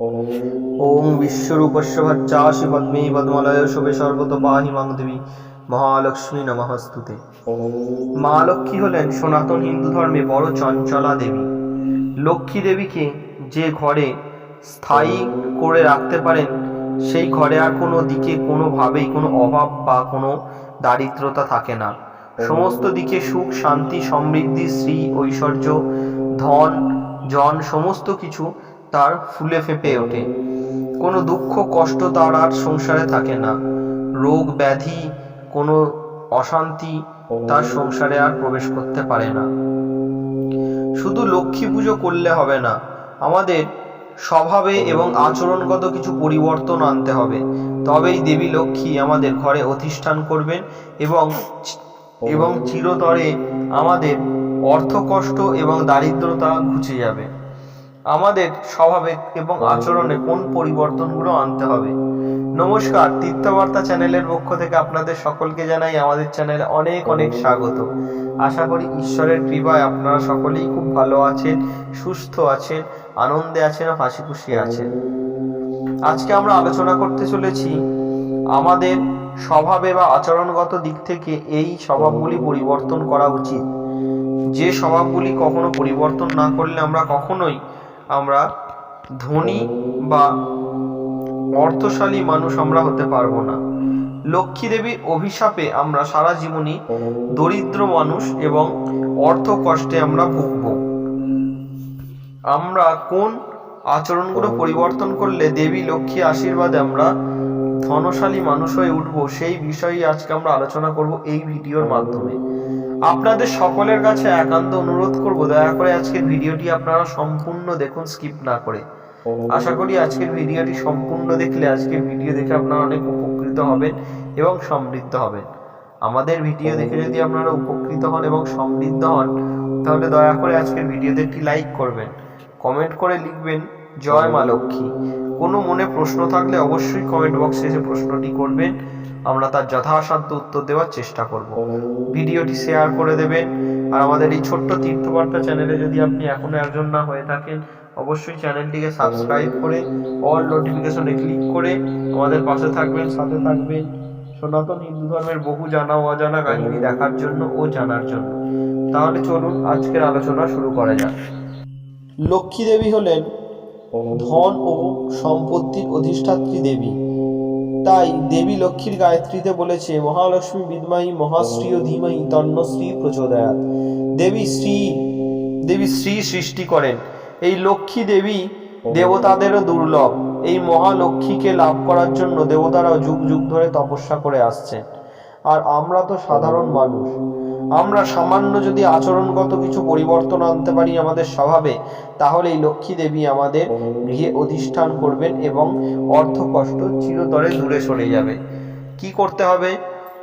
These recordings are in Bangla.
ওং বিশ্বরূপস্য ভজ্জাসি পদ্মে পদ্মলয় শুভে সর্বত পাহি মাং দেবী। মহালক্ষ্মী নমস্তুতে। মা লক্ষ্মী হলেন সনাতন হিন্দু ধর্মে বড় চঞ্চলা দেবী। লক্ষ্মী দেবীকে যে ঘরে স্থায়ী করে রাখতে পারেন, সেই ঘরে আর কোনো দিকে কোনোভাবেই কোনো অভাব বা কোনো দারিদ্রতা থাকে না। সমস্ত দিকে সুখ, শান্তি, সমৃদ্ধি, শ্রী ঐশ্বর্য, ধন, জন, সমস্ত কিছু তার ফুলে ফেঁপে ওঠে। কোনো দুঃখ, কষ্ট তার আর সংসারে থাকে না। রোগ, ব্যাধি, কোনো অশান্তি তার সংসারে আর প্রবেশ করতে পারে না। শুধু লক্ষ্মী পুজো করলে হবে না, আমাদের স্বভাবে এবং আচরণগত কিছু পরিবর্তন আনতে হবে। তবেই দেবী লক্ষ্মী আমাদের ঘরে অধিষ্ঠান করবেন এবং এবং চিরতরে আমাদের অর্থকষ্ট এবং দারিদ্রতা ঘুচে যাবে। আমাদের স্বভাবে এবং আচরণে কোন পরিবর্তনগুলো আনতে হবে। নমস্কার তীর্থবার্তা চ্যানেলের পক্ষ থেকে আপনাদের সকলকে জানাই আমাদের চ্যানেলে অনেক অনেক স্বাগত। আশা করি ঈশ্বরের কৃপায় আপনারা সকলেই খুব ভালো আছেন, সুস্থ আছেন, আনন্দে আছেন, হাসি খুশি আছেন। আজকে আমরা আলোচনা করতে চলেছি আমাদের স্বভাবে বা আচরণগত দিক থেকে এই স্বভাবগুলি পরিবর্তন করা উচিত। যে স্বভাবগুলি কখনো পরিবর্তন না করলে আমরা কখনোই আমরা ধনী বা অর্থশালী মানুষ আমরা হতে পারব না। লক্ষ্মী দেবীর অভিশাপে আমরা সারা জীবনই দরিদ্র মানুষ এবং অর্থ কষ্টে আমরা ভুগব। আমরা কোন আচরণগুলো পরিবর্তন করলে দেবী লক্ষ্মী আশীর্বাদে আমরা ধনশালী মানুষ হয়ে উঠব, সেই বিষয়ে আজকে আমরা আলোচনা করব এই ভিডিওর মাধ্যমে। আপনাদের সকলের কাছে একান্ত অনুরোধ করব দয়া করে আজকের ভিডিওটি আপনারা সম্পূর্ণ দেখুন স্কিপ না করে। আশা করি আজকের ভিডিওটি সম্পূর্ণ দেখলে আজকের ভিডিও দেখে আপনারা অনেক উপকৃত হবেন এবং সমৃদ্ধ হবেন। আমাদের ভিডিও দেখে যদি আপনারা উপকৃত হন এবং সমৃদ্ধ হন তাহলে দয়া করে আজকের ভিডিওতে একটি লাইক করবেন। কমেন্ট করে লিখবেন জয় মা লক্ষ্মী। কোনো মনে প্রশ্ন থাকলে অবশ্যই কমেন্ট বক্সে এসে প্রশ্নটি করবেন আমরা তার যথাসাধ্য উত্তর দেওয়ার চেষ্টা করব। ভিডিওটি শেয়ার করে দেবেন। আর আমাদের এই ছোট্ট তীর্থবার্তা চ্যানেলে যদি আপনি এখনও একজন না হয়ে থাকেন, অবশ্যই চ্যানেলটিকে সাবস্ক্রাইব করে অল নোটিফিকেশনে ক্লিক করে আমাদের পাশে থাকবেন। সাথে থাকবেন সনাতন হিন্দু ধর্মের বহু জানা অজানা কাহিনী দেখার জন্য ও জানার জন্য। তাহলে চলুন আজকের আলোচনা শুরু করা যাক। লক্ষ্মী দেবী হলেন ধন ও সম্পত্তির অধিষ্ঠাত্রী দেবী। তাই দেবী লক্ষ্মীর গায়ত্রীতে বলেছে, মহালক্ষ্মী বিদ্মাই, মহাশ্রী ও ধীমাই তন্নশ্রী প্রচোদয়াত। দেবী শ্রী দেবী শ্রী সৃষ্টি করেন। এই লক্ষ্মী দেবী দেবতাদেরও দুর্লভ। এই মহালক্ষ্মীকে লাভ করার জন্য দেবতারাও যুগ যুগ ধরে তপস্যা করে আসছেন। আর আমরা তো সাধারণ মানুষ। আমরা সামান্য যদি আচরণগত কিছু পরিবর্তন আনতে পারি আমাদের স্বভাবে তাহলে এই লক্ষ্মী দেবী আমাদের গৃহে অধিষ্ঠান করবেন এবং অর্থ কষ্ট চিরতরে দূরে সরে যাবে। কি করতে হবে?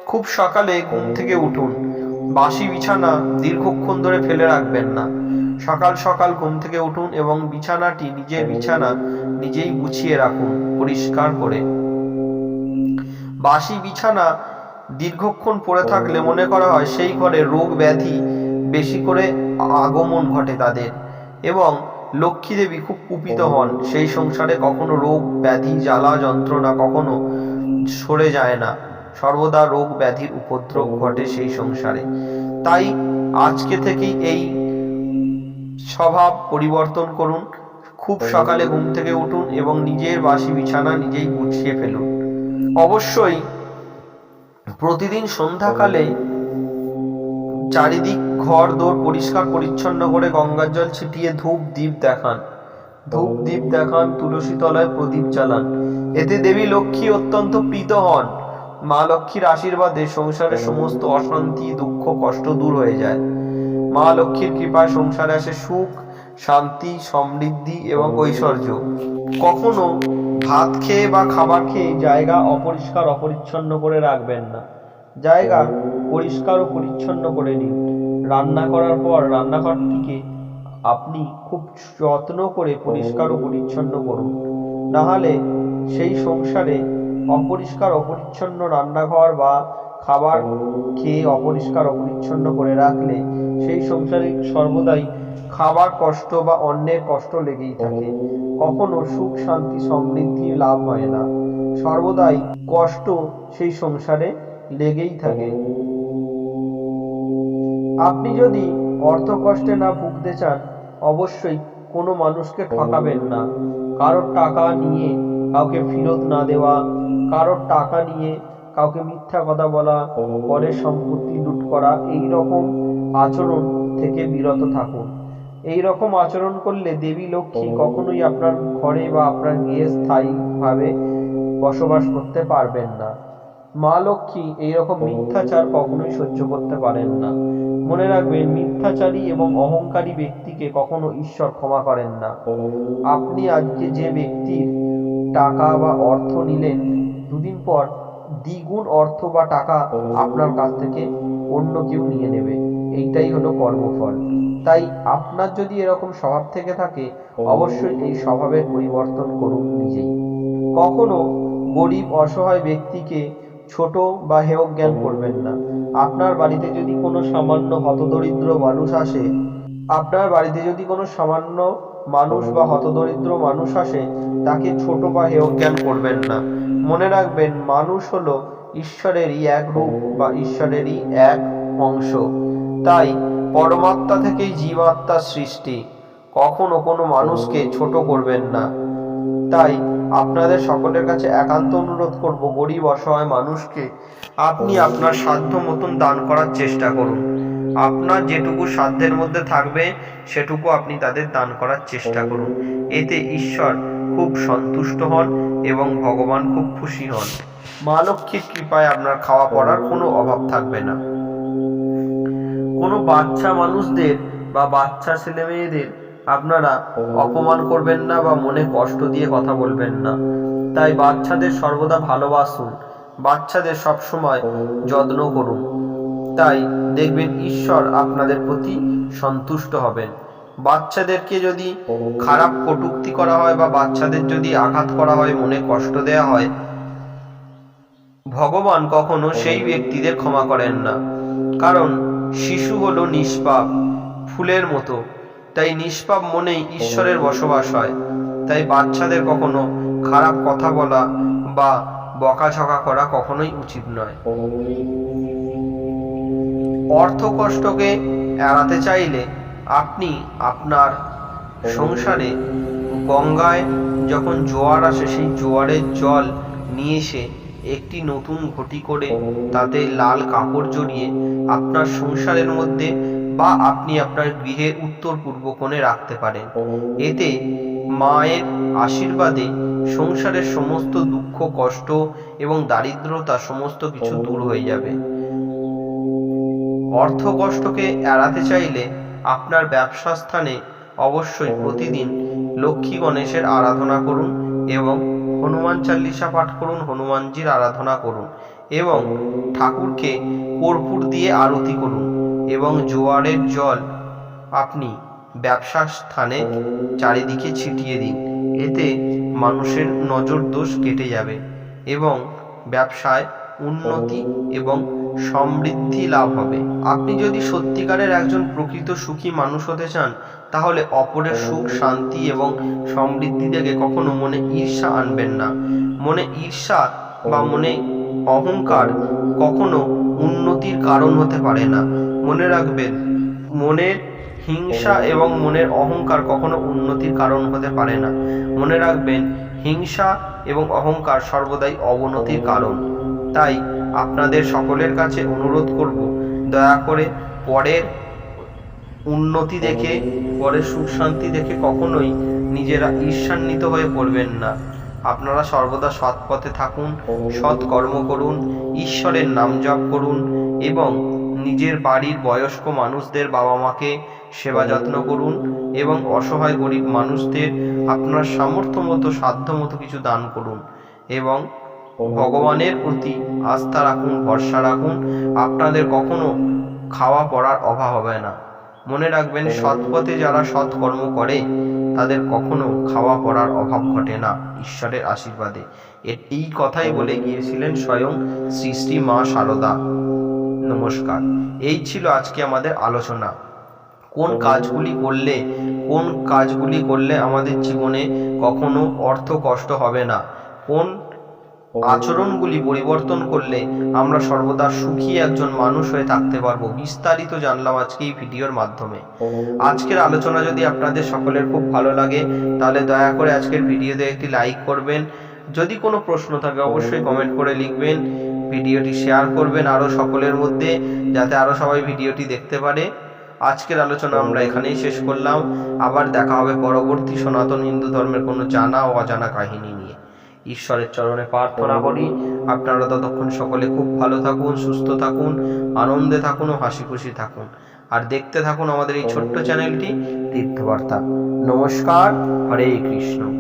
খুব সকালে ঘুম থেকে উঠুন। বাসি বিছানা দীর্ঘক্ষণ ধরে ফেলে রাখবেন না। সকাল সকাল ঘুম থেকে উঠুন এবং বিছানাটি নিজের বিছানা নিজেই গুছিয়ে রাখুন পরিষ্কার করে। বাসি বিছানা দীর্ঘক্ষণ পড়ে থাকলে মনে করা হয় সেই ঘরে রোগ ব্যাধি বেশি করে আগমন ঘটে তাদের এবং লক্ষ্মী দেবী খুব কুপিত হন। সেই সংসারে কখনো রোগ ব্যাধি জ্বালা যন্ত্রণা কখনো সরে যায় না। সর্বদা রোগ ব্যাধির উপদ্রব ঘটে সেই সংসারে। তাই আজকে থেকেই এই স্বভাব পরিবর্তন করুন। খুব সকালে ঘুম থেকে উঠুন এবং নিজের বাসি বিছানা নিজেই গুছিয়ে ফেলুন। অবশ্যই প্রতিদিন সন্ধ্যাকালে চারিদিক ঘর দোর পরিষ্কার পরিচ্ছন্ন করে গঙ্গার জল ছিটিয়ে ধূপ দ্বীপ দেখান। ধূপ দ্বীপ দেখান, তুলসী তলায় প্রদীপ চালান এতে দেবী লক্ষ্মী অত্যন্ত প্রীত হন। মা লক্ষ্মীর আশীর্বাদে সংসারের সমস্ত অশান্তি, দুঃখ, কষ্ট দূর হয়ে যায়। মা লক্ষ্মীর কৃপায় সংসারে আসে সুখ, শান্তি, সমৃদ্ধি এবং ঐশ্বর্য। কখনো ভাত খেয়ে বা খাবার খেয়ে জায়গা অপরিষ্কার অপরিচ্ছন্ন করে রাখবেন না। জায়গা পরিষ্কার ও পরিচ্ছন্ন করে নিন। রান্না করার পর রান্নাঘরটিকে আপনি খুব যত্ন করে পরিষ্কার ও পরিচ্ছন্ন করুন। নাহলে সেই সংসারে অপরিষ্কার অপরিচ্ছন্ন রান্নাঘর বা খাবার খেয়ে অপরিষ্কার, অপরিচ্ছন্ন করে রাখলে সেই সংসারে সর্বদাই খাবার কষ্ট বা অন্যের কষ্ট লেগেই থাকে। কখনো সুখ, শান্তি, সমৃদ্ধি লাভ হয় না। সর্বদাই কষ্ট সেই সংসারে লেগেই থাকে। আপনি যদি অর্থ কষ্টে না ভুগতে চান, অবশ্যই কোনো মানুষকে ঠকাবেন না। কারোর টাকা নিয়ে কাউকে ফেরত না দেওয়া, কারোর টাকা নিয়ে কাউকে মিথ্যা কথা বলা, পরের সম্পত্তি লুট করা এই রকম আচরণ থেকে বিরত থাকুন। এই রকম আচরণ করলে দেবী লক্ষ্মী কখনোই আপনার ঘরে বা আপনার গৃহে স্থায়ীভাবে বসবাস করতে পারবেন না। মা লক্ষ্মী এইরকম মিথ্যাচার কখনোই সহ্য করতে পারেন না। মনে রাখবেন, মিথ্যাচারী এবং অহংকারী ব্যক্তিকে কখনো ঈশ্বর ক্ষমা করেন না। আপনি আজকে যে ব্যক্তির টাকা বা অর্থ নিলেন, দুদিন পর দ্বিগুণ অর্থ বা টাকা আপনার কাছ থেকে অন্য কেউ নিয়ে নেবে। এইটাই হলো কর্মফল। তাই আপনার যদি এরকম স্বভাব থেকে থাকে, অবশ্যই এই স্বভাবের পরিবর্তন করুন নিজেই। কখনো গরিব, অসহায় ব্যক্তিকে ছোট বা হেয় জ্ঞান করবেন না। আপনার বাড়িতে যদি কোনো সামান্য হতদরিদ্র মানুষ আসে, আপনার বাড়িতে যদি কোনো সামান্য মানুষ বা হতদরিদ্র মানুষ আসে, তাকে ছোট বা হেয় জ্ঞান করবেন না। মনে রাখবেন, মানুষ হলো ঈশ্বরেরই এক রূপ বা ঈশ্বরেরই এক অংশ। তাই পরমাত্মা থেকেই জীবাত্মার সৃষ্টি। কখনো কোনো মানুষকে ছোট করবেন না। তাই আপনাদের সকলের কাছে একান্ত অনুরোধ করব, গরিব অসহায় মানুষকে আপনি আপনার সাধ্য মতন দান করার চেষ্টা করুন। আপনার যেটুকু সাধ্যের মধ্যে থাকবে, সেটুকু আপনি তাদের দান করার চেষ্টা করুন। এতে ঈশ্বর খুব সন্তুষ্ট হন এবং ভগবান খুব খুশি হন। মা লক্ষ্মীর কৃপায় আপনার খাওয়া পড়ার কোনো অভাব থাকবে না। কোনো বাচ্চা মানুষদের বা বাচ্চা ছেলে মেয়েদের আপনারা অপমান করবেন না বা মনে কষ্ট দিয়ে কথা বলবেন না। তাই বাচ্চাদের সর্বদা ভালোবাসুন। বাচ্চাদের সবসময় যত্ন করুন। তাই দেখবেন ঈশ্বর আপনাদের প্রতি সন্তুষ্ট হবেন। বাচ্চাদেরকে যদি খারাপ কটুক্তি করা হয় বা বাচ্চাদের যদি আঘাত করা হয়, মনে কষ্ট দেওয়া হয়, ভগবান কখনো সেই ব্যক্তিদের ক্ষমা করেন না। কারণ শিশু হলো নিষ্পাপ, ফুলের মতো। তাই নিষ্পাপ মনেই ঈশ্বরের বসবাস হয়। তাই বাচ্চাদের কখনো খারাপ কথা বলা বা বকাঝকা করা কখনোই উচিত নয়। অর্থ কষ্টকে এড়াতে চাইলে আপনি আপনার সংসারে গঙ্গায় যখন জোয়ার আসে, সেই জোয়ারের জল নিয়ে এসে একটি নতুন ঘটি করে তাতে লাল কাপড় জড়িয়ে আপনার সংসারের মধ্যে বা আপনি আপনার গৃহের উত্তর পূর্ব কোণে রাখতে পারেন। এতে মায়ের আশীর্বাদে সংসারের সমস্ত দুঃখ, কষ্ট এবং দারিদ্রতা সমস্ত কিছু দূর হয়ে যাবে। অর্থ কষ্টকে এড়াতে চাইলে আপনার ব্যবসা স্থানে অবশ্যই প্রতিদিন লক্ষ্মী গণেশের আরাধনা করুন এবং হনুমান চাল্লিশা পাঠ করুন, হনুমানজির আরাধনা করুন এবং ঠাকুরকে কর্পূর দিয়ে আরতি করুন এবং জোয়ারের জল আপনি ব্যবসা স্থানে চারিদিকে ছিটিয়ে দিন। এতে মানুষের নজর দোষ কেটে যাবে এবং ব্যবসায় উন্নতি এবং সমৃদ্ধি লাভ হবে। আপনি যদি সত্যিকারের একজন প্রকৃত সুখী মানুষ হতে চান, তাহলে অপরের সুখ, শান্তি এবং সমৃদ্ধি দেখে কখনো মনে ঈর্ষা আনবেন না। মনে ঈর্ষা বা মনে অহংকার কখনো উন্নতির কারণ হতে পারে না। মনে রাখবেন, মনের হিংসা এবং মনের অহংকার কখনো উন্নতির কারণ হতে পারে না। মনে রাখবেন, হিংসা এবং অহংকার সর্বদাই অবনতির কারণ। তাই আপনাদের সকলের কাছে অনুরোধ করব, দয়া করে পরের উন্নতি দেখে পরের সুখ শান্তি দেখে কখনোই নিজেরা ঈর্ষান্বিত হয়ে পড়বেন না। আপনারা সর্বদা সৎ পথে থাকুন সৎ কর্ম করুন, ঈশ্বরের নাম জপ করুন এবং নিজের বাড়ির বয়স্ক মানুষদের বাবা মাকে সেবা যত্ন করুন এবং অসহায় গরিব মানুষদের আপনার সামর্থ্য মতো সাধ্য মতো কিছু দান করুন এবং ভগবানের প্রতি আস্থা রাখুন, ভরসা রাখুন। আপনাদের কখনো খাওয়া পড়ার অভাব হবে না। মনে রাখবেন সৎ পথে যারা সৎ কর্ম করে, তাদের কখনো খাওয়া পড়ার অভাব ঘটে না, ঈশ্বরের আশীর্বাদে। এই কথাই বলে গিয়েছিলেন স্বয়ং শ্রী শ্রী মা শারদা নমস্কার। এই ছিল আজকে আমাদের আলোচনা। কোন কাজগুলি করলে, কোন কাজগুলি করলে আমাদের জীবনে কখনো অর্থ কষ্ট হবে না? কোন আচরণগুলি পরিবর্তন করলে আমরা সর্বদা সুখী একজন মানুষ হয়ে থাকতে পারব। বিস্তারিত জানলাম আজকে এই ভিডিওর মাধ্যমে। আজকের আলোচনা যদি আপনাদের সকলের খুব ভালো লাগে, তাহলে দয়া করে আজকের ভিডিওতে একটি লাইক করবেন। যদি কোনো প্রশ্ন থাকে, অবশ্যই কমেন্ট করে লিখবেন, ভিডিওটি শেয়ার করবেন আরও সকলের মধ্যে, যাতে আরও সবাই ভিডিওটি দেখতে পারে। আজকের আলোচনা আমরা এখানেই শেষ করলাম। আবার দেখা হবে পরবর্তী সনাতন হিন্দু ধর্মের কোনো জানা ও অজানা কাহিনী নিয়ে। ঈশ্বরের চরণে প্রার্থনা করি। আপনারা ততক্ষণ সকলে খুব ভালো থাকুন, সুস্থ থাকুন, আনন্দে থাকুন ও হাসি খুশি থাকুন। আর দেখতে থাকুন আমাদের এই ছোট্ট চ্যানেলটি তীর্থবার্তা। নমস্কার, হরে কৃষ্ণ।